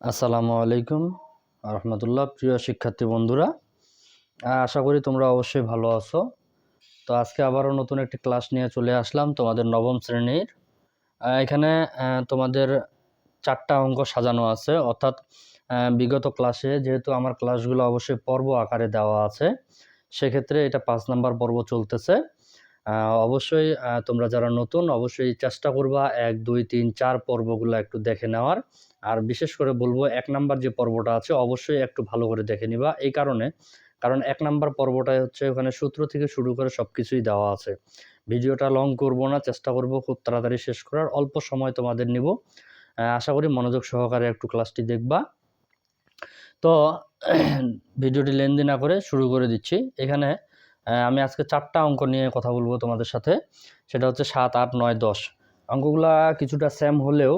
আসসালামু আলাইকুম রহমতুল্লাহ প্রিয় শিক্ষার্থী বন্ধুরা। আশা করি তোমরা অবশ্যই ভালো আছো। তো আজকে আবারও নতুন একটি ক্লাস নিয়ে চলে আসলাম তোমাদের নবম শ্রেণির। এখানে তোমাদের চারটা অঙ্ক সাজানো আছে। অর্থাৎ বিগত ক্লাসে যেহেতু আমার ক্লাসগুলো অবশ্যই পর্ব আকারে দেওয়া আছে, সেক্ষেত্রে এটা পাঁচ নাম্বার পর্ব চলতেছে। অবশ্যই তোমরা যারা নতুন, অবশ্যই চেষ্টা করবা এক, দুই, তিন, চার পর্বগুলো একটু দেখে নেওয়ার। আর বিশেষ করে বলব, এক নাম্বার যে পর্বটা আছে, অবশ্যই একটু ভালো করে দেখে নিবা। এই কারণে, কারণ এক নাম্বার পর্বটাই হচ্ছে ওখানে সূত্র থেকে শুরু করে সব কিছুই দেওয়া আছে। ভিডিওটা লং করব না, চেষ্টা করব খুব তাড়াতাড়ি শেষ করার। অল্প সময় তোমাদের নিব। আশা করি মনোযোগ সহকারে একটু ক্লাসটি দেখবা। তো, ভিডিওটি লেনদেন না করে শুরু করে দিচ্ছি। এখানে আমি আজকে চারটা অঙ্ক নিয়ে কথা বলব তোমাদের সাথে। সেটা হচ্ছে সাত, আট, নয়, দশ। অঙ্কগুলা কিছুটা স্যাম হলেও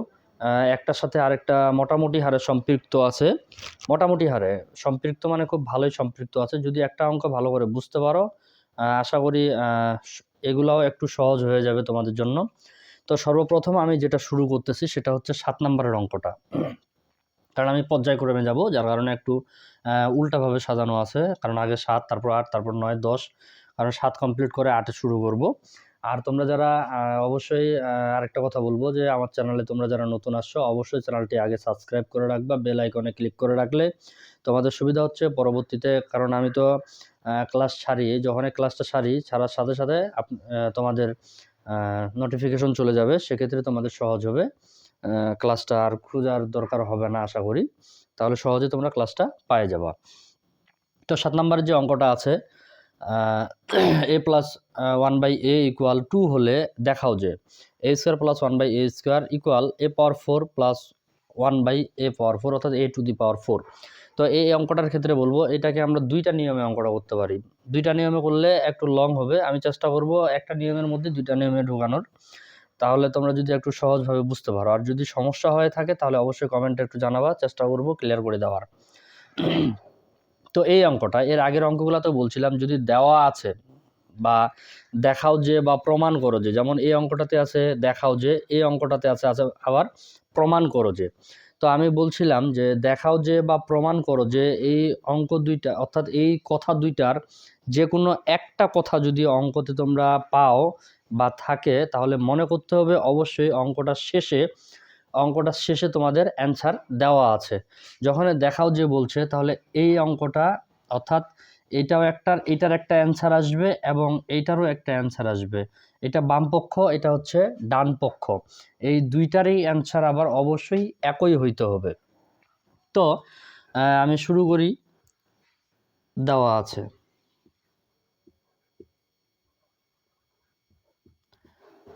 একটার সাথে আরেকটা মোটামুটি হারে সম্পৃক্ত আছে। মোটামুটি হারে। সম্পৃক্ত মানে খুব ভালোই সম্পৃক্ত আছে। যদি একটা অঙ্ক ভালো করে বুঝতে পারো আশা করি এগুলাও একটু সহজ হয়ে যাবে তোমাদের জন্য। তো সর্বপ্রথম আমি যেটা শুরু করতেছি, সেটা হচ্ছে সাত নম্বরের অঙ্কটা। কারণ আমি পর্যায়ক্রমে যাব, যার কারণে একটু উল্টাভাবে সাজানো আছে। কারণ আগে সাত, তারপর আট, তারপর নয়, দশ, কারণ সাত কমপ্লিট করে আটে শুরু করব। আর তোমরা যারা অবশ্যই আরেকটা কথা বলব যে আমার চ্যানেলে তোমরা যারা নতুন আসছো, অবশ্যই চ্যানেলটি আগে সাবস্ক্রাইব করে রাখবা বেল আইকনে ক্লিক করে রাখলে তোমাদের সুবিধা হচ্ছে পরবর্তীতে। কারণ আমি তো ক্লাস ছাড়ি যখন ক্লাসটা ছাড়ি ছাড়ার সাথে সাথে তোমাদের নোটিফিকেশন চলে যাবে, সেক্ষেত্রে তোমাদের সহজ হবে। ক্লাসটা আর খোঁজার দরকার হবে না, আশা করি। তাহলে সহজে তোমরা ক্লাসটা পায়ে যাবা। তো সাত নম্বরের যে অঙ্কটা আছে a plus one by a equal to হলে দেখাও যে a square plus one by a square equal a power four plus one by a power four অর্থাৎ এ টু দি পাওয়ার ফোর তো এই অঙ্কটার ক্ষেত্রে বলব, এটাকে আমরা দুইটা নিয়মে অঙ্কটা করতে পারি। দুইটা নিয়মে করলে একটু লং হবে। আমি চেষ্টা করব একটা নিয়মের মধ্যে দুইটা নিয়মে ঢোকানোর। তাহলে তোমরা যদি একটু সহজভাবে বুঝতে পারো। আর যদি সমস্যা হয়ে থাকে, তাহলে অবশ্যই কমেন্টে একটু জানাবা, চেষ্টা করব ক্লিয়ার করে দেওয়ার। তো এই অঙ্কটা, এর আগের অঙ্কগুলো তো বলছিলাম, যদি দেওয়া আছে বা দেখাও যে বা প্রমাণ করো যে, যেমন এই অঙ্কটাতে আছে, দেখাও যে, এই অঙ্কটাতে আছে আছে আবার প্রমাণ করো যে। তো আমি বলছিলাম যে, দেখাও যে বা প্রমাণ করো যে, এই অঙ্ক দুইটা, অর্থাৎ এই কথা দুইটার যে কোনো একটা কথা যদি অঙ্কতে তোমরা পাও বা থাকে, তাহলে মনে করতে হবে অবশ্যই অঙ্কটার শেষে অঙ্কটার শেষে তোমাদের অ্যান্সার দেওয়া আছে। যখন দেখাও যে বলছে, তাহলে এই অঙ্কটা, অর্থাৎ এটাও একটা, এটার একটা অ্যান্সার আসবে এবং এইটারও একটা অ্যান্সার আসবে। এটা বাম পক্ষ, এটা হচ্ছে ডান পক্ষ। এই দুইটারই অ্যান্সার আবার অবশ্যই একই হইতে হবে। তো আমি শুরু করি, দেওয়া আছে।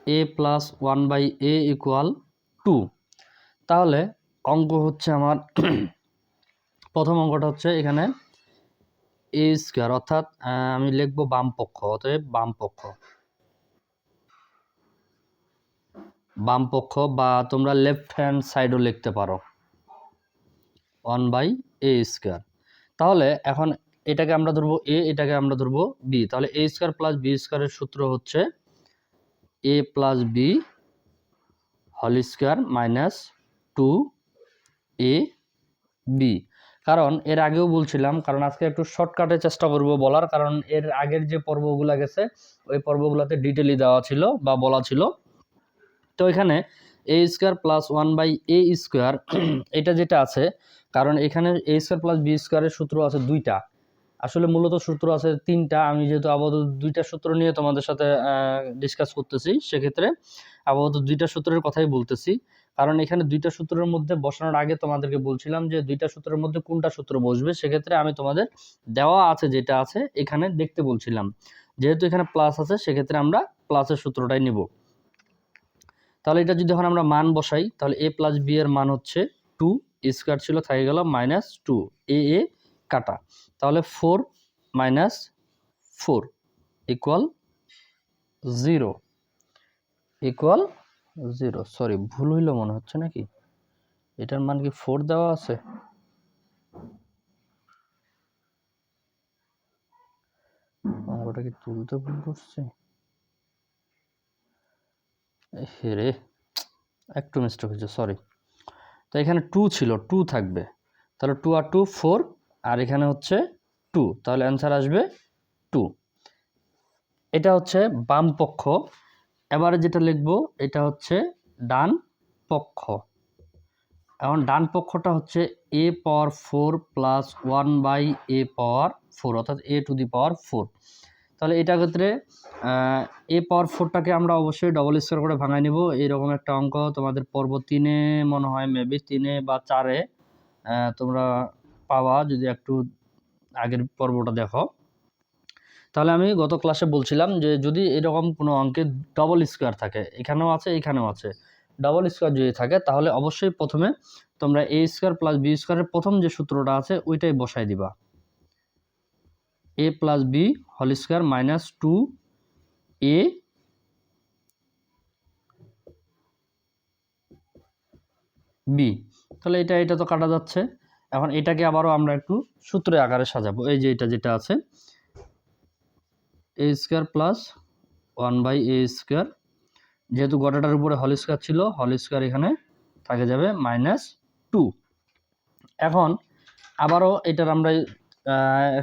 A plus one by a equal to তাহলে অঙ্ক হচ্ছে আমার প্রথম অঙ্কটা হচ্ছে এখানে এ স্কোয়ার অর্থাৎ আমি লিখব বাম পক্ষ, অতএব বাম পক্ষ। বাম পক্ষ বা তোমরা লেফট হ্যান্ড সাইডও লিখতে পারো। ওয়ান বাই এ স্কোয়ার তাহলে এখন এটাকে আমরা ধরবো এ এটাকে আমরা ধরবো বি তাহলে এ স্কোয়ার প্লাস বি স্কোয়ারের সূত্র হচ্ছে a plus b whole square minus two a b কারণ এর আগেও বলছিলাম, কারণ আজকে একটু শর্টকাটে চেষ্টা করব বলার, কারণ এর আগের যে পর্বগুলো গেছে, ওই পর্বগুলোতে ডিটেলি দেওয়া ছিল বা বলা ছিল। তো এখানে a square plus one by a square এটা যেটা আছে, কারণ এখানে এ স্কোয়ার প্লাস বি স্কোয়ারের সূত্র আছে দুইটা। আসলে মূলত সূত্র আছে তিনটা। আমি যেহেতু আপাতত দুইটা সূত্র নিয়ে তোমাদের সাথে ডিসকাস করতেছি, সেক্ষেত্রে আপাতত দুইটা সূত্রের কথাই বলতেছি। কারণ এখানে দুইটা সূত্রের মধ্যে বসানোর আগে তোমাদেরকে বলছিলাম যে দুইটা সূত্রের মধ্যে কোনটা সূত্র বসবে, সেক্ষেত্রে আমি তোমাদের দেওয়া আছে যেটা আছে এখানে দেখতে বলছিলাম। যেহেতু এখানে প্লাস আছে, সেক্ষেত্রে আমরা প্লাসের সূত্রটাই নিব। তাহলে এটা যদি এখন আমরা মান বসাই, তাহলে এ প্লাস বি এর মান হচ্ছে টু স্কোয়ার ছিল, থাকে গেল মাইনাস টু এ এ কাটা। তাহলে four minus four equal zero equal zero sorry ভুল হইল মনে হচ্ছে নাকি? এটার মান কি ফোর দেওয়া আছে? ওটা কি তুলতে ভুল করছে? হেরে একটু মিস্টেক হয়েছে সরি তো এখানে টু ছিল টু থাকবে। তাহলে টু আর টু ফোর আর এখানে হচ্ছে টু। তাহলে অ্যান্সার আসবে টু। এটা হচ্ছে বাম পক্ষ। এবারে যেটা লিখব, এটা হচ্ছে ডান পক্ষ। এখন ডান পক্ষটা হচ্ছে a power four plus one by a power four অর্থাৎ এ টু দি পাওয়ার ফোর তাহলে এটা ক্ষেত্রে এ পাওয়ার ফোরটাকে আমরা অবশ্যই ডবল স্কোয়ার করে ভাঙাই নেব। এরকম একটা অঙ্ক তোমাদের পর্ব তিনে মনে হয় মেবি তিনে বা চারে তোমরা পাওয়া যদি একটু আগের পর্বটা দেখো, তাহলে আমি গত ক্লাসে বলছিলাম যে যদি এরকম কোনো অঙ্কে ডবল স্কোয়ার থাকে, এখানেও আছে এখানেও আছে ডবল স্কোয়ার যদি থাকে, তাহলে অবশ্যই প্রথমে তোমরা এ স্কোয়ার প্লাস বি স্কোয়ারের প্রথম যে সূত্রটা আছে, ওইটাই বসাই দিবা। A plus b whole square minus two a b তাহলে এটা এটা তো কাটা যাচ্ছে। এখন এটাকে আবারও আমরা একটু সূত্রের আকারে সাজাবো। এই যে এটা যেটা আছে a square plus one by a square যেহেতু গোটাটার উপরে হল স্কোয়ার ছিল হল স্কোয়ার এখানে থাকে যাবে মাইনাস টু এখন আবারও এটার আমরা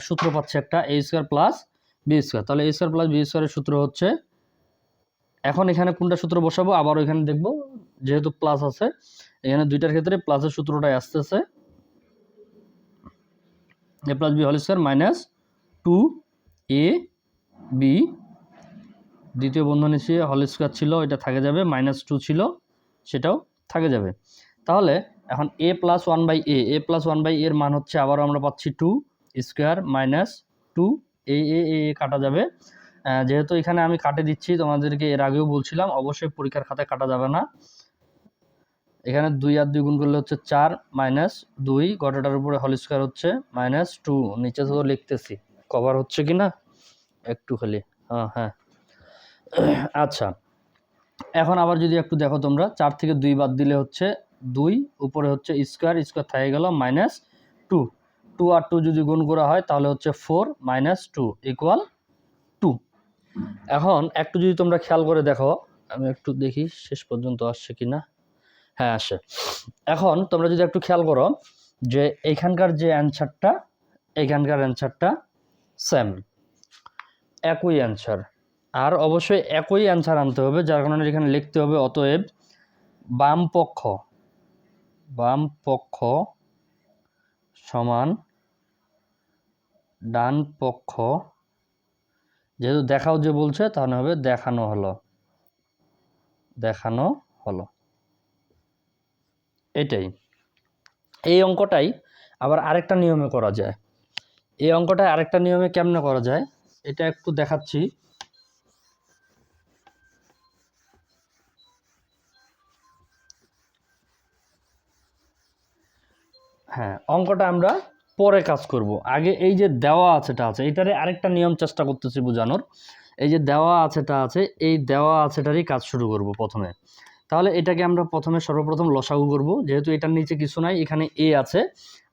সূত্র পাচ্ছি একটা a square plus b square তাহলে এ স্কোয়ার প্লাস বি স্কোয়ারের সূত্র হচ্ছে, এখন এখানে কোনটা সূত্র বসাবো? আবারও এখানে দেখব, যেহেতু প্লাস আছে, এখানে দুইটার ক্ষেত্রে প্লাসের সূত্রটাই আসতেছে। A plus b whole square minus two a b দ্বিতীয় বন্ধন এসে হল স্কোয়ার ছিল, এটা থাকে যাবে মাইনাস টু ছিল, সেটাও থাকে যাবে। তাহলে এখন a plus one by a a plus one by এর মান হচ্ছে আবারও আমরা পাচ্ছি two square minus two a a a কাটা যাবে। যেহেতু এখানে আমি কাটে দিচ্ছি, তোমাদেরকে এর আগেও বলছিলাম, অবশ্যই পরীক্ষার খাতায় কাটা যাবে না। এখানে দুই আর দুই গুণ করলে হচ্ছে চার মাইনাস দুই গটাটার উপরে হল স্কোয়ার হচ্ছে মাইনাস টু নিচে তো লিখতেছি। কভার হচ্ছে কি না? একটু খালি হ্যাঁ হ্যাঁ। আচ্ছা এখন আবার যদি একটু দেখো তোমরা, চার থেকে দুই বাদ দিলে হচ্ছে দুই, উপরে হচ্ছে স্কোয়ার স্কোয়ার থেকে গেল মাইনাস টু টু আর টু যদি গুণ করা হয়, তাহলে হচ্ছে four minus two equal two এখন একটু যদি তোমরা খেয়াল করে দেখো, আমি একটু দেখি শেষ পর্যন্ত আসছে কি না। হ্যাঁ আসে। এখন তোমরা যদি একটু খেয়াল করো যে এইখানকার যে অ্যান্সারটা এইখানকার অ্যান্সারটা সেম একই অ্যান্সার আর অবশ্যই একই অ্যান্সার আনতে হবে, যার কারণে এখানে লিখতে হবে, অতএব বাম পক্ষ বাম পক্ষ সমান ডান পক্ষ যেহেতু দেখাও যে বলছে, তাহলে হবে দেখানো হলো। দেখানো হলো। এটাই। এই অঙ্কটাই আবার আরেকটা নিয়মে করা যায়। এই অঙ্কটা আরেকটা নিয়মে কেমনে করা যায়? এটা একটু দেখাচ্ছি। হ্যাঁ অঙ্কটা আমরা পরে কাজ করব। আগে এই যে দেওয়া আছেটা আছে, এটারে আরেকটা নিয়ম চেষ্টা করতেছি বোঝানোর। এই যে দেওয়া আছেটা আছে, এই দেওয়া আছেটারই কাজ শুরু করব প্রথমে। তাহলে এটাকে আমরা প্রথমে সর্বপ্রথম লসাগু করব। যেহেতু এটার নিচে কিছু নাই, এখানে এ আছে।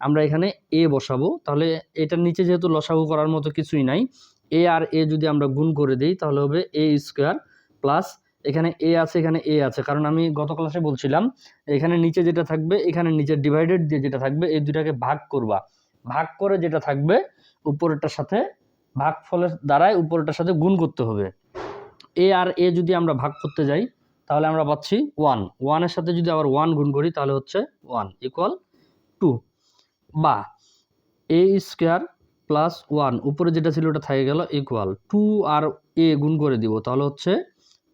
আমরা এখানে এ বসাবো। তাহলে এটার নিচে যেহেতু লসাগু করার মতো কিছুই নাই এ আর এ যদি আমরা গুণ করে দিই, তাহলে হবে এ স্কোয়ার প্লাস এখানে এ আছে, এখানে এ আছে। কারণ আমি গত ক্লাসে বলছিলাম, এখানে নিচে যেটা থাকবে, এখানে নিচে ডিভাইডেড দিয়ে যেটা থাকবে, এই দুটাকে ভাগ করবা। ভাগ করে যেটা থাকবে, উপরেরটার সাথে ভাগ ফলের দ্বারাই উপরেরটার সাথে গুণ করতে হবে। এ আর এ যদি আমরা ভাগ করতে যাই তাহলে আমরা পাচ্ছি ওয়ান ওয়ানের সাথে যদি আবার ওয়ান গুণ করি, তাহলে হচ্ছে ওয়ান ইকুয়াল টু বা এ স্কোয়ার প্লাস ওয়ান উপরে যেটা ছিল ওটা থেকে গেল ইকুয়াল টু আর এ গুণ করে দিব, তাহলে হচ্ছে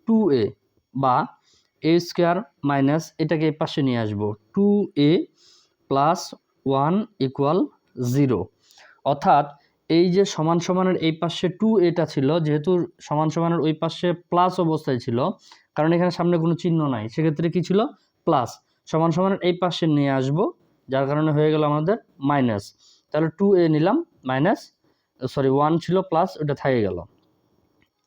টু এ বা এ স্কোয়ার মাইনাস এটাকে পাশে নিয়ে আসব two a plus one equal zero অর্থাৎ এই যে সমান সমানের এই পাশে টু এটা ছিল, যেহেতু সমান সমানের ওই পাশে প্লাস অবস্থায় ছিল কারণ এখানে সামনে কোনো চিহ্ন নাই। সেক্ষেত্রে কি ছিল? প্লাস সমান সমান এই পাশে নিয়ে আসব, যার কারণে হয়ে গেল আমাদের মাইনাস তাহলে টু এ নিলাম মাইনাস সরি ওয়ান ছিল প্লাস ওটা থেকে গেল।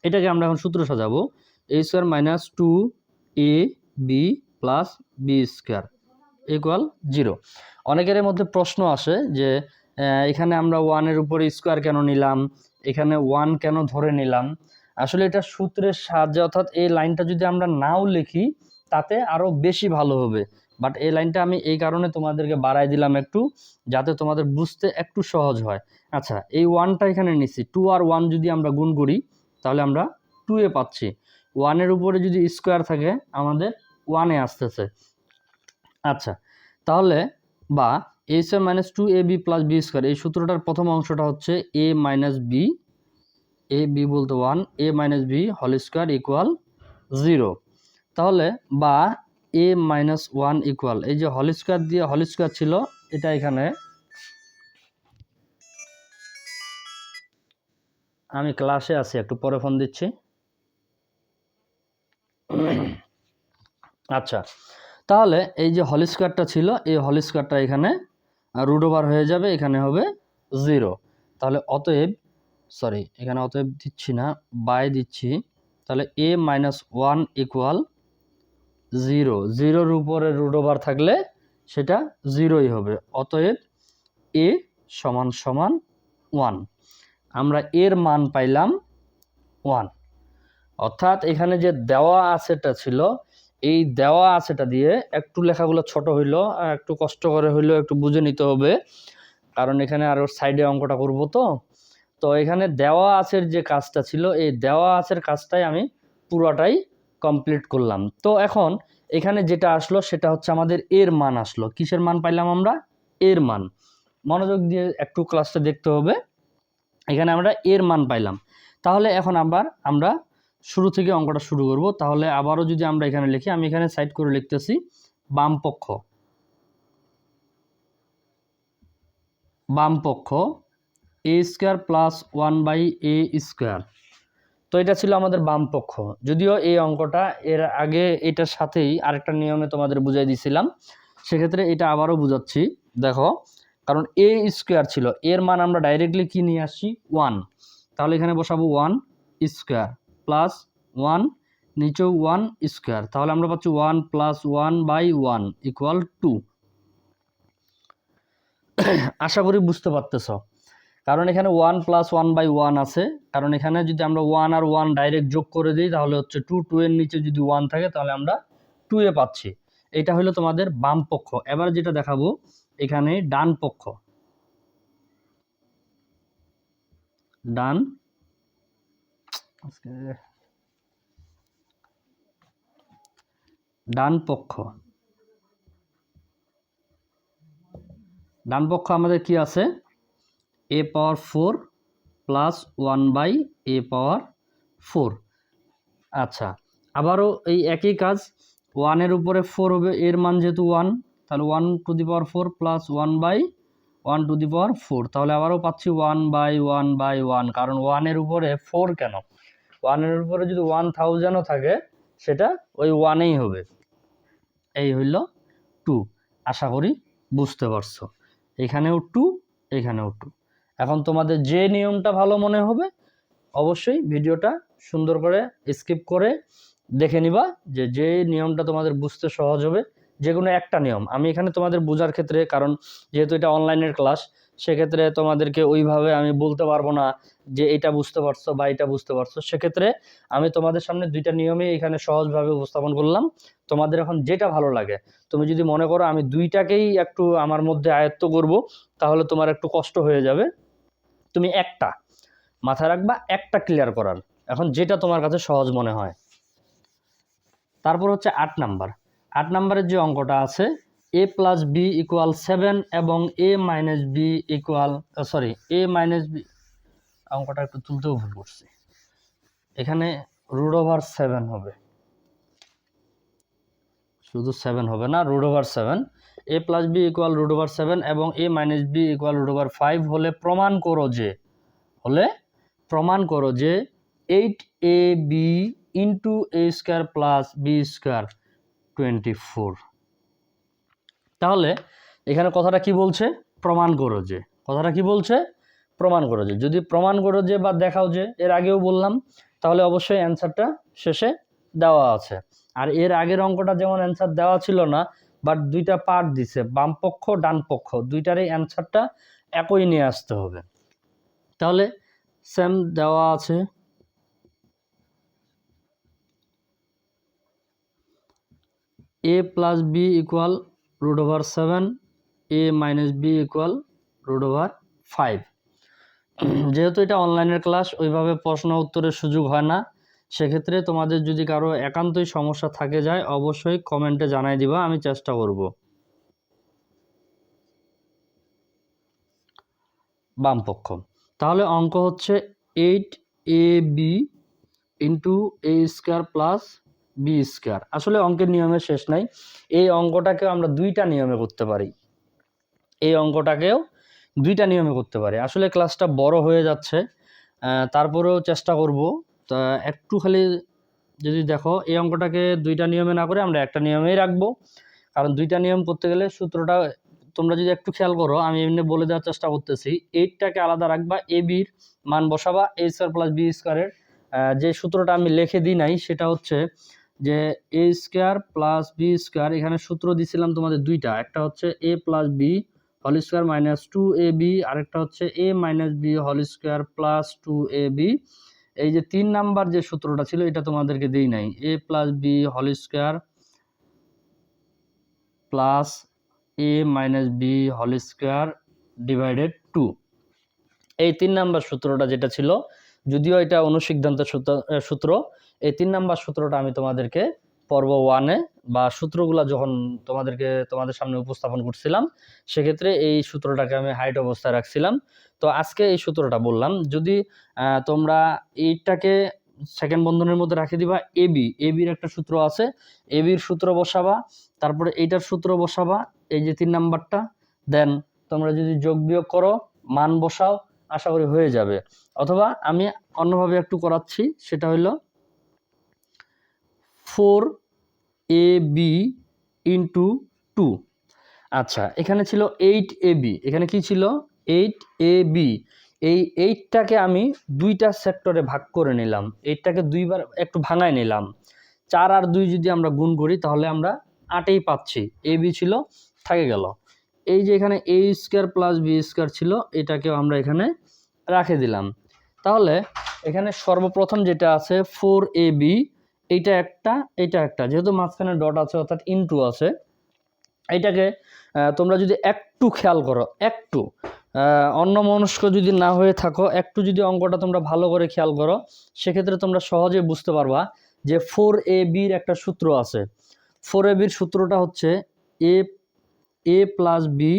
এটাকে আমরা এখন সূত্র সাজাবো। A square minus two a b plus b square equal zero অনেকের মধ্যে প্রশ্ন আসে যে এখানে আমরা ওয়ানের উপরে স্কোয়ার কেন নিলাম? এখানে ওয়ান কেন ধরে নিলাম? আসলে এটা সূত্রের সাহায্যে, অর্থাৎ এই লাইনটা যদি আমরা নাও লিখি, তাতে আরও বেশি ভালো হবে। বাট এই লাইনটা আমি এই কারণে তোমাদেরকে বাড়াই দিলাম একটু, যাতে তোমাদের বুঝতে একটু সহজ হয়। আচ্ছা এই ওয়ানটা এখানে নিচ্ছি। টু আর ওয়ান যদি আমরা গুণ করি, তাহলে আমরা টু এ পাচ্ছি। ওয়ানের উপরে যদি স্কোয়ার থাকে, আমাদের ওয়ানে আসতেছে। আচ্ছা তাহলে বা a square minus two a b plus b square এই সূত্রটার প্রথম অংশটা হচ্ছে a minus b a b বলতে one a minus b whole square equal zero তাহলে বা এ মাইনাস ওয়ান ইকুয়াল এই যে হল স্কোয়ার দিয়ে হল স্কোয়ার ছিল, এটা এখানে আমি ক্লাসে আছি, একটু পরে ফোন দিচ্ছি। আচ্ছা তাহলে এই যে হল স্কোয়ারটা ছিল, এই হল স্কোয়ারটা এখানে রুট ওভার হয়ে যাবে, এখানে হবে জিরো তাহলে অতএব সরি, এখানে অতএব দিচ্ছি না, বাই দিচ্ছি। তাহলে a minus one equal zero জিরোর উপরে রুট ওভার থাকলে সেটা জিরোই হবে। অতএব এ সমান সমান ওয়ান আমরা এর মান পাইলাম ওয়ান অর্থাৎ এখানে যে দেওয়া আছেটা ছিল, এই দেওয়া আছেটা দিয়ে একটু লেখাগুলো ছোট হইল একটু কষ্ট করে হইলেও একটু বুঝে নিতে হবে। কারণ এখানে আরও সাইডে অঙ্কটা করব তো। তো এখানে দেওয়া আছের যে কাজটা ছিল, এই দেওয়া আছের কাজটাই আমি পুরোটাই কমপ্লিট করলাম। তো এখন এখানে যেটা আসলো, সেটা হচ্ছে আমাদের এর মান আসলো। কিসের মান পাইলাম আমরা? এর মান। মনোযোগ দিয়ে একটু ক্লাসটা দেখতে হবে। এখানে আমরা এর মান পাইলাম। তাহলে এখন আবার আমরা শুরু থেকে অঙ্কটা শুরু করব। তাহলে আবারও যদি আমরা এখানে লিখি, আমি এখানে সাইড করে লিখতেছি, বাম পক্ষ। বাম পক্ষ a square plus one by a square তো এটা ছিল আমাদের বাম পক্ষ। যদিও এই অঙ্কটা এর আগে এটার সাথেই আরেকটা নিয়মে তোমাদের বুঝাই দিছিলাম, সেক্ষেত্রে এটা আবারও বুঝাচ্ছি। দেখো, কারণ এ স্কোয়ার ছিল, এর মান আমরা ডাইরেক্টলি কি নিয়ে আসছি? ওয়ান তাহলে এখানে বসাবো ওয়ান স্কোয়ার প্লাস ওয়ান নিচেও ওয়ান স্কোয়ার তাহলে আমরা পাচ্ছি one plus one by one equal two আশা করি বুঝতে পারতেছ। কারণ এখানে one plus one by one আছে। কারণ এখানে যদি আমরা ওয়ান আর ওয়ান ডাইরেক্ট যোগ করে দিই, তাহলে হচ্ছে টু টু এর নিচে যদি ওয়ান থাকে, তাহলে আমরা টু এ পাচ্ছি। এটা হলো তোমাদের বাম পক্ষ। এবার যেটা দেখাবো, এখানে ডান পক্ষ। ডান। ডান পক্ষ। ডান পক্ষ আমাদের কি আছে? A power four plus one by a power four আচ্ছা আবারও এই একই কাজ ওয়ানের উপরে ফোর হবে, এর মান যেহেতু ওয়ান তাহলে one to the power four plus one by one to the power four তাহলে আবারও পাচ্ছি one by one by one কারণ ওয়ানের উপরে ফোর কেন? ওয়ানের উপরে যদি ওয়ান থাউজেন্ডও থাকে, সেটা ওই ওয়ানেই হবে। এই হইল টু আশা করি বুঝতে পারছ। এখানেও টু এখানেও টু এখন তোমাদের যে নিয়মটা ভালো মনে হবে, অবশ্যই ভিডিওটা সুন্দর করে স্কিপ করে দেখে নিবা যে যে নিয়মটা তোমাদের বুঝতে সহজ হবে, যে কোনো একটা নিয়ম। আমি এখানে তোমাদের বোঝার ক্ষেত্রে, কারণ যেহেতু এটা অনলাইনের ক্লাস সেক্ষেত্রে তোমাদেরকে ওইভাবে আমি বলতে পারব না যে এটা বুঝতে পারছ বা এটা বুঝতে পারছ। সেক্ষেত্রে আমি তোমাদের সামনে দুইটা নিয়মে এখানে সহজভাবে উপস্থাপন করলাম। তোমাদের এখন যেটা ভালো লাগে, তুমি যদি মনে করো আমি দুইটাকেই একটু আমার মধ্যে আয়ত্ত করব, তাহলে তোমার একটু কষ্ট হয়ে যাবে। তুমি একটা। মাথায় রাখবা, একটা ক্লিয়ার করার। এখন যেটা তোমার কাছে সহজ মনে হয়। তারপর হচ্ছে আট নাম্বার। আট নাম্বারের যে অঙ্কটা আছে a plus b equal seven এবং a minus b equal sorry a minus b অঙ্কটা একটু তুলতেও ভুল করছি। এখানে রুট ওভার সেভেন হবে। শুধু সেভেন হবে না root over seven a plus b equal root over seven এবং a minus b equal root over five হলে প্রমাণ করো যে, হলে প্রমাণ করো যে eight a b into a square plus b square twenty four তাহলে এখানে কথাটা কি বলছে? প্রমাণ করো যে, কথাটা কি বলছে? প্রমাণ করো যে, যদি প্রমাণ করো যে বা দেখাও যে, এর আগেও বললাম, তাহলে অবশ্যই অ্যান্সারটা শেষে দেওয়া আছে। আর এর আগের অঙ্কটা যেমন অ্যান্সার দেওয়া ছিল না বাট দুইটা পার্ট দিছে, বাম পক্ষ, ডান পক্ষ। দুইটারই অ্যান্সারটা একই নিয়ে আসতে হবে। তাহলে সেম দেওয়া আছে। A plus b equal root over seven a minus b equal root over five যেহেতু এটা অনলাইনের ক্লাস ওইভাবে প্রশ্ন উত্তরের সুযোগ হয় না। সেক্ষেত্রে তোমাদের যদি কারও একান্তই সমস্যা থাকে যায়, অবশ্যই কমেন্টে জানাই দিবা, আমি চেষ্টা করব। বামপক্ষ। তাহলে অঙ্ক হচ্ছে eight a b into a square plus b square আসলে অঙ্কের নিয়মের শেষ নাই। এই অঙ্কটাকেও আমরা দুইটা নিয়মে করতে পারি। এই অঙ্কটাকেও দুইটা নিয়মে করতে পারি। আসলে ক্লাসটা বড় হয়ে যাচ্ছে তারপরেও চেষ্টা করব তা একটু খালি যদি দেখো, এই অঙ্কটাকে দুইটা নিয়মে না করে আমরা একটা নিয়মেই রাখব। কারণ দুইটা নিয়ম করতে গেলে সূত্রটা, তোমরা যদি একটু খেয়াল করো, আমি এমনি বলে দেওয়ার চেষ্টা করতেছি এইটটাকে আলাদা রাখবা এ বির মান বসাবা এ স্কোয়ার প্লাস বি স্কোয়ারের যে সূত্রটা আমি লিখে দিই নাই, সেটা হচ্ছে যে a square plus b square এখানে সূত্র দিছিলাম তোমাদের দুইটা, একটা হচ্ছে a plus b whole square minus two a b আরেকটা হচ্ছে a minus b whole square plus two a b এই যে তিন নাম্বার যে সূত্রটা ছিল, এটা তোমাদেরকে দিই নাই। A plus b whole square plus a minus b whole square divided two এই তিন নাম্বার সূত্রটা যেটা ছিল, যদিও এটা অনুসিদ্ধান্ত সূত্র- সূত্র, এই তিন নাম্বার সূত্রটা আমি তোমাদেরকে পর্ব ওয়ানে বা সূত্রগুলা যখন তোমাদেরকে তোমাদের সামনে উপস্থাপন করছিলাম, সেক্ষেত্রে এই সূত্রটাকে আমি হাইট অবস্থায় রাখছিলাম। তো আজকে এই সূত্রটা বললাম, যদি তোমরা এইটাকে সেকেন্ড বন্ধনের মধ্যে রাখে দিবা এবি এবির একটা সূত্র আছে এবির সূত্র বসাবা, তারপরে এইটার সূত্র বসাবা, এই যে তিন নাম্বারটা দেন তোমরা যদি যোগ বিয়োগ করো, মান বসাও, আশা করি হয়ে যাবে। অথবা আমি অন্যভাবে একটু করাচ্ছি, সেটা হলো four a b into two. আচ্ছা এখানে ছিল এইট এ বি। এখানে কি ছিল? Eight a b. এই এইটটাকে আমি দুইটা সেক্টরে ভাগ করে নিলাম। এইটটাকে দুইবার একটু ভাঙায় নিলাম। চার আর দুই যদি আমরা গুণ করি, তাহলে আমরা আটেই পাচ্ছি। এ বি ছিল, থাকে গেল। এই যে এখানে a square plus b square ছিল, এটাকেও আমরা এখানে রাখে দিলাম। তাহলে এখানে সর্বপ্রথম যেটা আছে, ফোর এ বি এইটা একটা এইটা একটা। যেহেতু মাঝখানে ডট আছে অর্থাৎ ইনটু আছে এইটাকে আহ, তোমরা যদি একটু খেয়াল করো একটু অন্য মনস্ক যদি না হয়ে থাকো একটু যদি অঙ্কটা তোমরা ভালো করে খেয়াল করো সেক্ষেত্রে তোমরা সহজে বুঝতে পারবা যে ফোর এ বির একটা সূত্র আছে। ফোর এ বির সূত্রটা হচ্ছে a a plus b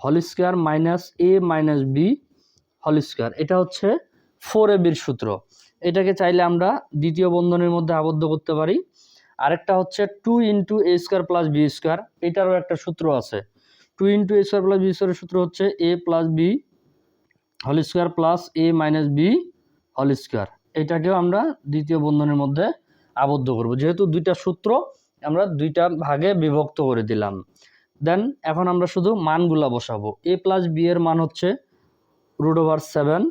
whole square minus a minus b whole square এটা হচ্ছে ফোর এ বির সূত্র। এটাকে চাইলে আমরা দ্বিতীয় বন্ধনের মধ্যে আবদ্ধ করতে পারি। আরেকটা হচ্ছে two into a square plus b square এটারও একটা সূত্র আছে। Two into a square plus b স্কোয়ারের সূত্র হচ্ছে a plus b whole square plus a minus b whole square এটাকেও আমরা দ্বিতীয় বন্ধনের মধ্যে আবদ্ধ করব। যেহেতু দুইটা সূত্র, আমরা দুইটা ভাগে বিভক্ত করে দিলাম। দেন এখন আমরা শুধু মানগুলা বসাবো। এ প্লাস বি এর মান হচ্ছে root over seven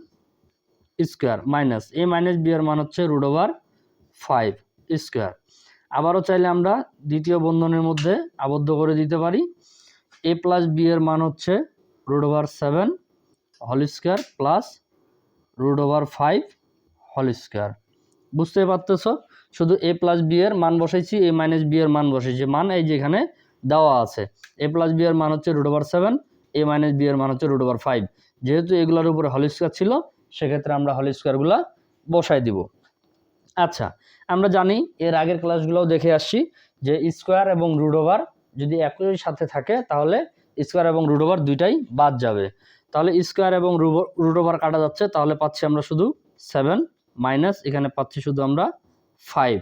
square, minus. A minus b এর মান হচ্ছে রুট ওভার ফাইভ স্কোয়ার। আবারও চাইলে আমরা দ্বিতীয় বন্ধনের মধ্যে আবদ্ধ করে দিতে পারি। এ প্লাস বি এর মান হচ্ছে root over seven whole square plus root over five whole square. বুঝতে পারতেছ? শুধু এ প্লাস বি এর মান বসাইছি, এ মাইনাস বি এর মান বসাইছি। মান এই যেখানে দেওয়া আছে। এ প্লাস বি এর মান হচ্ছে root over seven, a minus b এর মান হচ্ছে রুট ওভার ফাইভ। যেহেতু এগুলোর উপরে হল স্কোয়ার ছিল সেক্ষেত্রে আমরা হল স্কোয়ারগুলো বসাই দিব। আচ্ছা আমরা জানি এর আগের ক্লাসগুলোও দেখে আসছি যে স্কোয়ার এবং রুট ওভার যদি একই সাথে থাকে, তাহলে স্কোয়ার এবং রুট ওভার দুইটাই বাদ যাবে। তাহলে স্কোয়ার এবং রুট ওভার কাটা যাচ্ছে, তাহলে পাচ্ছি আমরা শুধু সেভেন মাইনাস এখানে পাচ্ছি শুধু আমরা ফাইভ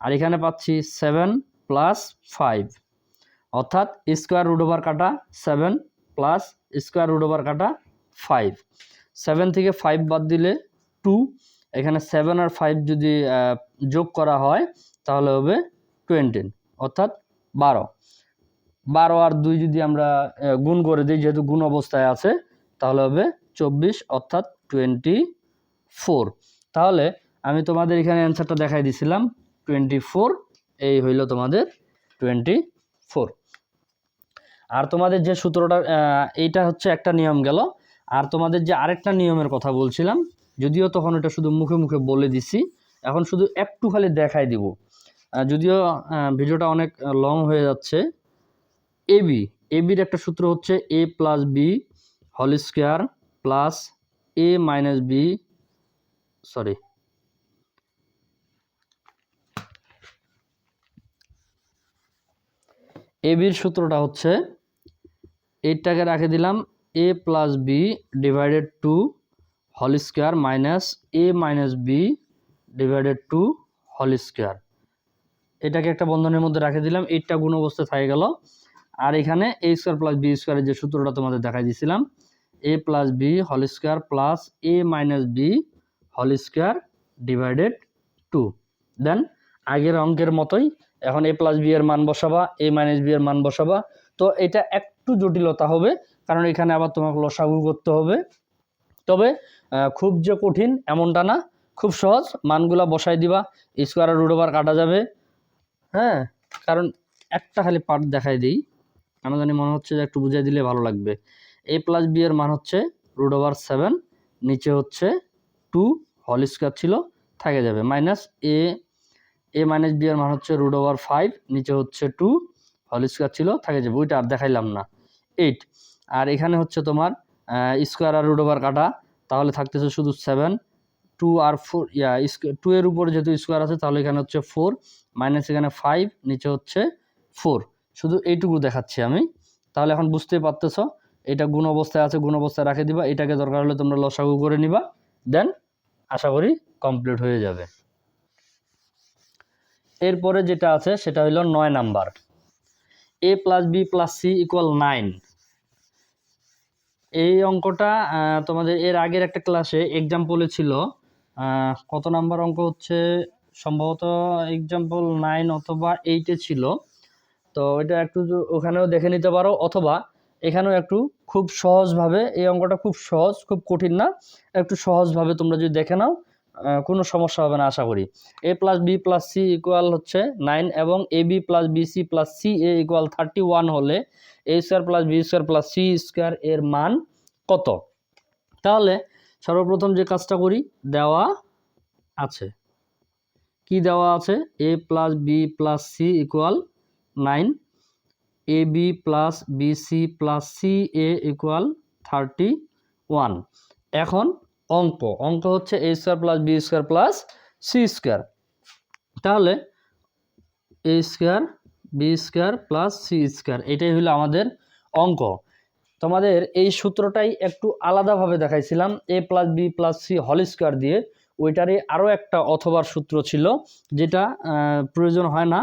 আর এখানে পাচ্ছি সেভেন প্লাস ফাইভ অর্থাৎ স্কোয়ার রুট ওভার কাটা seven plus square root over কাটা ফাইভ সেভেন থেকে ফাইভ বাদ দিলে টু এখানে সেভেন আর ফাইভ যদি যোগ করা হয়, তাহলে হবে টোয়েন্টি অর্থাৎ বারো। বারো আর দুই যদি আমরা গুণ করে দিই, যেহেতু গুণ অবস্থায় আছে, তাহলে হবে চব্বিশ, অর্থাৎ টোয়েন্টি ফোর তাহলে আমি তোমাদের এখানে অ্যান্সারটা দেখাই দিছিলাম টোয়েন্টি ফোর এই হইল তোমাদের টোয়েন্টি ফোর আর তোমাদের যে সূত্রটা এইটা হচ্ছে একটা নিয়ম গেল আর তোমাদের যে আরেকটা নিয়মের কথা বলছিলাম, যদিও তখন এটা শুধু মুখে মুখে বলে দিছি, এখন শুধু একটু খালি দেখাই দিব। যদিও ভিডিওটা অনেক লং হয়ে যাচ্ছে। এবি এবির একটা সূত্র হচ্ছে a plus b whole square plus a minus b sorry এবির সূত্রটা হচ্ছে এইটাকে রাখে দিলাম a plus b divided two whole square minus a minus b divided two whole square এটাকে একটা বন্ধনের মধ্যে রাখে দিলাম এইটা গুণ অবস্থায় থাকে গেল। আর এখানে এ স্কোয়ার প্লাস বি স্কোয়ারের যে সূত্রটা তোমাদের দেখাই দিয়েছিলাম a plus b whole square plus a minus b whole square divided two then আগের অঙ্কের মতোই এখন এ প্লাস বি এর মান বসাবা এ মাইনাস বি এর মান বসাবা। তো এটা একটু জটিলতা হবে কারণ এখানে আবার তোমাকে লসাগু করতে হবে। তবে খুব যে কঠিন এমনটা না, খুব সহজ, মানগুলা বসাই দিবা স্কোয়ার রুট ওভার কাটা যাবে। হ্যাঁ কারণ একটা খালি পার্ট দেখাই দিই। কেন জানি মনে হচ্ছে যে একটু বুঝিয়ে দিলে ভালো লাগবে। এ প্লাস বি এর মান হচ্ছে রুট ওভার সেভেন নিচে হচ্ছে টু হল স্কোয়ার ছিল, থাকে যাবে। Minus a a minus b এর মান হচ্ছে রুট ওভার ফাইভ নিচে হচ্ছে টু হল স্কোয়ার ছিল, থাকে যাবে। ওইটা আর দেখাইলাম না। এইট আর এখানে হচ্ছে তোমার স্কোয়ার আর রুট ওভার কাটা। তাহলে থাকতেছে শুধু সেভেন টু আর ফোর ইয়া টু এর উপরে যেহেতু স্কোয়ার আছে, তাহলে এখানে হচ্ছে ফোর মাইনাস এখানে ফাইভ নিচে হচ্ছে ফোর শুধু এইটুকু দেখাচ্ছি আমি। তাহলে এখন বুঝতেই পারতেছ, এটা গুণ অবস্থায় আছে, গুণ অবস্থায় রাখে দিবা। এটাকে দরকার হলে তোমরা লসাগু করে নিবা। দেন আশা করি কমপ্লিট হয়ে যাবে। এরপরে যেটা আছে, সেটা হলো নয় number a plus b plus c equal nine এই অঙ্কটা তোমাদের এর আগের একটা ক্লাসে এক্সাম্পলে ছিল। কত নাম্বার অঙ্ক হচ্ছে? সম্ভবত এক্সাম্পল নাইন অথবা এইটে ছিল। তো এটা একটু ওখানেও দেখে নিতে পারো। অথবা এখানেও একটু খুব সহজভাবে, এই অঙ্কটা খুব সহজ, খুব কঠিন না, একটু সহজভাবে তোমরা যদি দেখে নাও। কোনো সমস্যা হবে না, আশা করি। A plus b plus c equal হচ্ছে নাইন এবং a b plus b c plus c a equal thirty one হলে a square plus b square plus c square এর মান কত? তাহলে সর্বপ্রথম যে কাজটা করি, দেওয়া আছে। কি দেওয়া আছে? A plus b plus c equal nine a b plus b c plus c a equal thirty one এখন অঙ্ক অঙ্ক হচ্ছে a square plus b square plus c square তাহলে a square b square plus c square এটাই হলো আমাদের অঙ্ক। তোমাদের এই সূত্রটাই একটু আলাদাভাবে দেখাইছিলাম a plus b plus c whole square দিয়ে। ওইটারই আরও একটা অথবার সূত্র ছিল, যেটা প্রয়োজন হয় না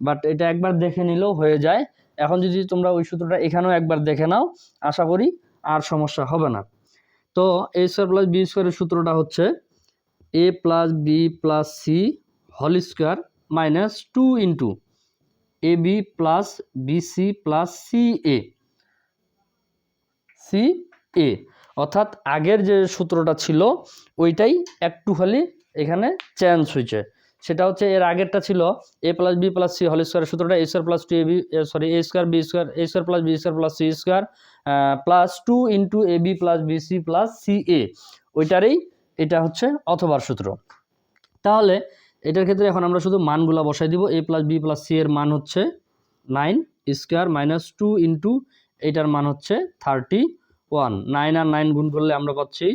বাট এটা একবার দেখে নিলেও হয়ে যায়। এখন যদি তোমরা ওই সূত্রটা এখানেও একবার দেখে নাও, আশা করি আর সমস্যা হবে না। তো এ স্কোয়ার প্লাস বি স্কোয়ারের সূত্রটা হচ্ছে a plus b plus c whole square minus two into a b plus b c plus c a c a অর্থাৎ আগের যে সূত্রটা ছিল, ওইটাই একটু খালি এখানে চেঞ্জ হয়েছে। সেটা হচ্ছে এর আগেরটা ছিল a plus b plus c whole square সূত্রটা, a square plus two a b sorry, a square b square, a square plus b square plus c square plus two into a b plus b c plus c a. ওইটারই এটা হচ্ছে অথবার সূত্র। তাহলে এটার ক্ষেত্রে এখন আমরা শুধু মানগুলা বসাই দিব। A plus B plus C এর মান হচ্ছে nine square minus two into এটার মান হচ্ছে থার্টি ওয়ান। নাইন আর নাইন গুণ করলে আমরা পাচ্ছি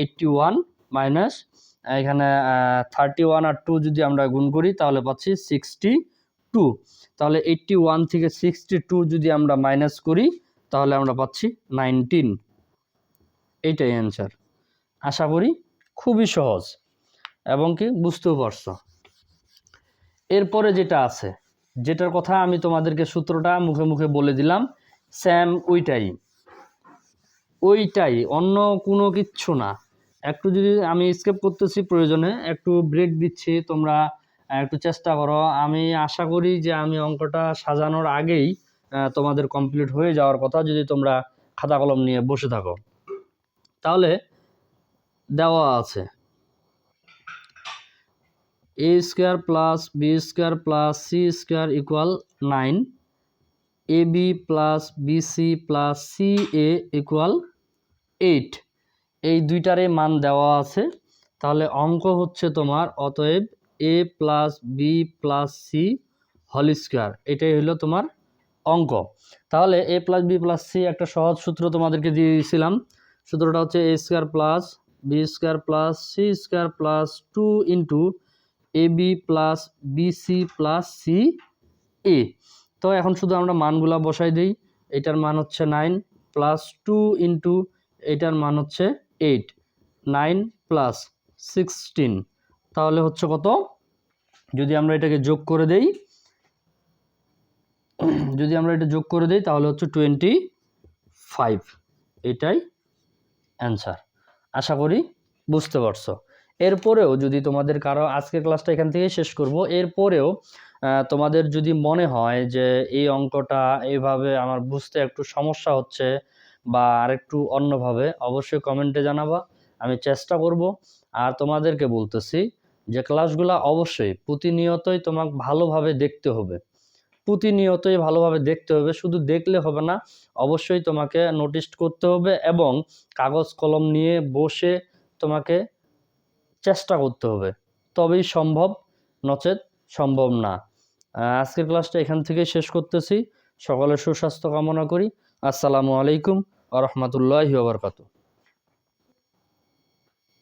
এইটটি ওয়ান মাইনাস এখানে থার্টি ওয়ান আর টু যদি আমরা গুণ করি, তাহলে পাচ্ছি সিক্সটি টু তাহলে এইটটি ওয়ান থেকে সিক্সটি টু যদি আমরা মাইনাস করি, তাহলে আমরা পাচ্ছি নাইনটিন এইটাই অ্যান্সার আশা করি খুবই সহজ এবং কি বুঝতেও পারছ। এরপরে যেটা আছে, যেটার কথা আমি তোমাদেরকে সূত্রটা মুখে মুখে বলে দিলাম স্যাম ওইটাই। ওইটাই, অন্য কোনো কিচ্ছু না। একটু যদি আমি স্কেপ করতেছি প্রয়োজনে, একটু ব্রেক দিচ্ছি তোমরা একটু চেষ্টা করো। আমি আশা করি যে আমি অঙ্কটা সাজানোর আগেই তোমাদের কমপ্লিট হয়ে যাওয়ার কথা যদি তোমরা খাতা কলম নিয়ে বসে থাকো। তাহলে দেওয়া আছে। A square plus B square plus C square equal nine A B plus B C plus C A equal eight এই দুইটারে মান দেওয়া আছে। তাহলে অঙ্ক হচ্ছে তোমার, অতএব A plus B plus C হল স্কোয়ার এটাই হলো তোমার অঙ্ক। তাহলে A plus B plus C একটা সহজ সূত্র তোমাদেরকে দিয়ে দিয়েছিলাম। সূত্রটা হচ্ছে A square plus B square plus C square plus two into A B plus BC plus C A তো এখন শুধু আমরা মানগুলা বসাই দিই। এটার মান হচ্ছে নাইন প্লাস টু ইন্টু এটার মান হচ্ছে এইট, নাইন প্লাস সিক্সটিন। তাহলে হচ্ছে কত? যদি আমরা এটাকে যোগ করে দেই, যদি আমরা এটা যোগ করে দিই, তাহলে হচ্ছে টোয়েন্টি ফাইভ। এটাই অ্যান্সার। আশা করি বুঝতে পারছ। এরপরেও যদি তোমাদের কারও, আজকের ক্লাসটা এখান থেকেই শেষ করব। এরপরেও তোমাদের যদি মনে হয় যে এই অঙ্কটা এইভাবে আমার বুঝতে একটু সমস্যা হচ্ছে বা আরেকটু অন্যভাবে অবশ্যই কমেন্টে জানাবা। আমি চেষ্টা করব আর তোমাদেরকে বলতেছি যে ক্লাসগুলো অবশ্যই প্রতিনিয়তই তোমাকে ভালোভাবে দেখতে হবে। প্রতিনিয়তই ভালোভাবে দেখতে হবে, শুধু দেখলে হবে না, অবশ্যই তোমাকে নোটিস করতে হবে এবং কাগজ কলম নিয়ে বসে তোমাকে চেষ্টা করতে হবে। তবেই সম্ভব, নচেত সম্ভব না। আজকের ক্লাসটা এখান থেকে শেষ করতেছি। সকলের সুস্বাস্থ্য কামনা করি। আসসালামু আলাইকুম। আ রহমতুল্লাহ ওবরকাতু